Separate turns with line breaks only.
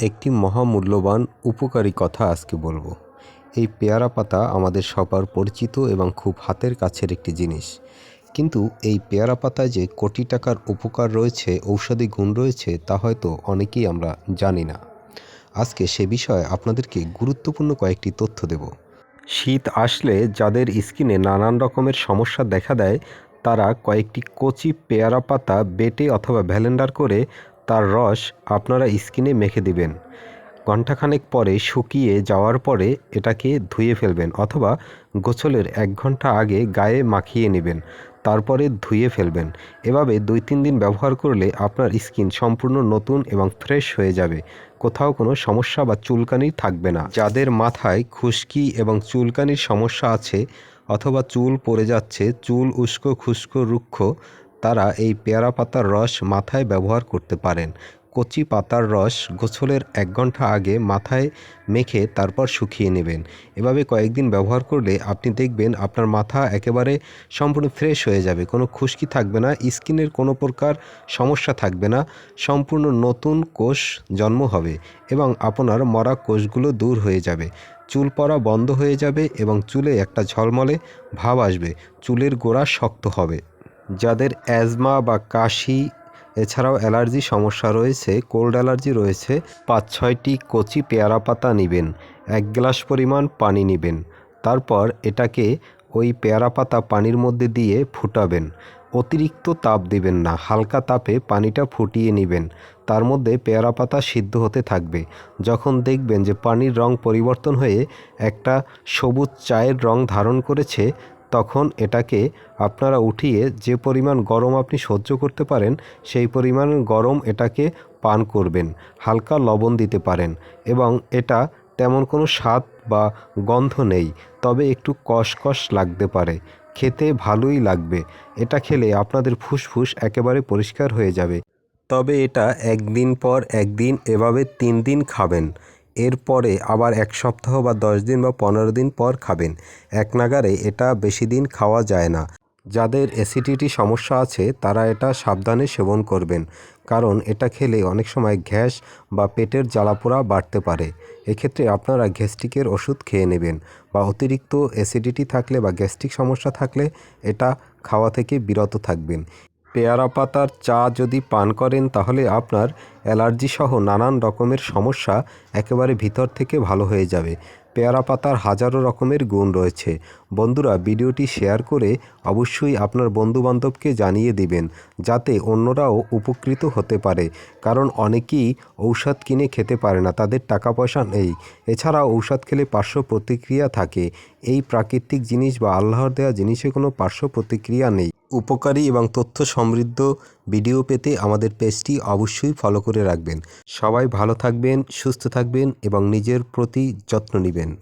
একটি মহামূল্যবান উপকারী কথা আজকে বলব। এই পেয়ারা পাতা আমাদের সবার পরিচিত এবং খুব হাতের কাছের একটি জিনিস। কিন্তু এই পেয়ারা পাতায় যে কোটি টাকার উপকার রয়েছে, ঔষধি গুণ রয়েছে, তা হয়তো অনেকেই আমরা জানি না। আজকে সে বিষয়ে আপনাদেরকে গুরুত্বপূর্ণ কয়েকটি তথ্য দেব। শীত আসলে যাদের স্কিনে নানান রকমের সমস্যা দেখা দেয়, তারা কয়েকটি কচি পেয়ারা পাতা বেটে অথবা ভ্যালেন্ডার করে তার রস আপনারা স্কিনে মেখে দিবেন। ঘণ্টাখানেক পরে শুকিয়ে যাওয়ার পরে এটাকে ধুয়ে ফেলবেন অথবা গোছলের এক ঘণ্টা আগে গায়ে মাখিয়ে নেবেন, তারপরে ধুয়ে ফেলবেন। এভাবে দুই তিন দিন ব্যবহার করলে আপনার স্কিন সম্পূর্ণ নতুন এবং ফ্রেশ হয়ে যাবে। কোথাও কোনো সমস্যা বা চুলকানি থাকবে না। যাদের মাথায় খুশকি এবং চুলকানির সমস্যা আছে অথবা চুল পড়ে যাচ্ছে, চুল উস্কো খুস্কো রুক্ষ তারা এই পেয়ারা পাতার রস মাথায় ব্যবহার করতে পারেন। কচি পাতার রস গোসলের এক ঘণ্টা আগে মাথায় মেখে তারপর শুকিয়ে নেবেন। এভাবে কয়েকদিন ব্যবহার করলে আপনি দেখবেন আপনার মাথা একেবারে সম্পূর্ণ ফ্রেশ হয়ে যাবে। কোনো খুশকি থাকবে না, স্কিনের কোনো প্রকার সমস্যা থাকবে না, সম্পূর্ণ নতুন কোষ জন্ম হবে এবং আপনার মরা কোষগুলো দূর হয়ে যাবে। চুল পড়া বন্ধ হয়ে যাবে এবং চুলে একটা ঝলমলে ভাব আসবে। চুলের গোড়া শক্ত হবে। যাদের অ্যাজমা বা কাশি, এছাড়াও অ্যালার্জি সমস্যা রয়েছে, কোল্ড অ্যালার্জি রয়েছে পাঁচ ছয়টি কচি পেয়ারা পাতা নেবেন, এক গ্লাস পরিমাণ পানি নেবেন। তারপর এটাকে ওই পেয়ারা পাতা পানির মধ্যে দিয়ে ফুটাবেন। অতিরিক্ত তাপ দিবেন না, হালকা তাপে পানিটা ফুটিয়ে নেবেন। তার মধ্যে পেয়ারা পাতা সিদ্ধ হতে থাকবে। যখন দেখবেন যে পানির রং পরিবর্তন হয়ে একটা সবুজ চায়ের রং ধারণ করেছে তখন এটাকে আপনারা উঠিয়ে যে পরিমাণ গরম আপনি সহ্য করতে পারেন, সেই পরিমাণ গরম এটাকে পান করবেন, হালকা লবণ দিতে পারেন এবং এটা তেমন কোনো স্বাদ বা গন্ধ নেই, তবে একটু কষকষ লাগতে পারে, খেতে ভালোই লাগবে, এটা খেলে আপনাদের ফুসফুস একেবারে পরিষ্কার হয়ে যাবে। তবে এটা একদিন পর একদিন, এভাবে তিন দিন খাবেন। এরপরে আবার এক সপ্তাহ বা দশ দিন বা পনেরো দিন পর খাবেন। এক নাগারে এটা বেশি দিন খাওয়া যায় না। যাদের অ্যাসিডিটি সমস্যা আছে, তারা এটা সাবধানে সেবন করবেন। কারণ এটা খেলে অনেক সময় গ্যাস বা পেটের জ্বালাপোড়া বাড়তে পারে। এক্ষেত্রে আপনারা গ্যাস্ট্রিকের ওষুধ খেয়ে নেবেন বা অতিরিক্ত অ্যাসিডিটি থাকলে বা গ্যাস্ট্রিক সমস্যা থাকলে এটা খাওয়া থেকে বিরত থাকবেন। পেয়ারা পাতার চা যদি পান করেন, তাহলে আপনার অ্যালার্জি সহ নানান রকমের সমস্যা একেবারে ভিতর থেকে ভালো হয়ে যাবে। পেয়ারা পাতার হাজারো রকমের গুণ রয়েছে। বন্ধুরা, ভিডিওটি শেয়ার করে অবশ্যই আপনার বন্ধুবান্ধবকে জানিয়ে দিবেন, যাতে অন্যরাও উপকৃত হতে পারে। কারণ অনেকেই ঔষধ কিনে খেতে পারে না, তাদের টাকা পয়সা নেই। এছাড়া ঔষধ খেলে পার্শ্ব প্রতিক্রিয়া থাকে। এই প্রাকৃতিক জিনিস বা আল্লাহর দেওয়া জিনিসে কোনো পার্শ্ব প্রতিক্রিয়া নেই। উপকারী এবং তথ্য সমৃদ্ধ ভিডিও পেতে আমাদের পেজটি অবশ্যই ফলো করে রাখবেন। সবাই ভালো থাকবেন, সুস্থ থাকবেন এবং নিজের প্রতি যত্ন নেবেন।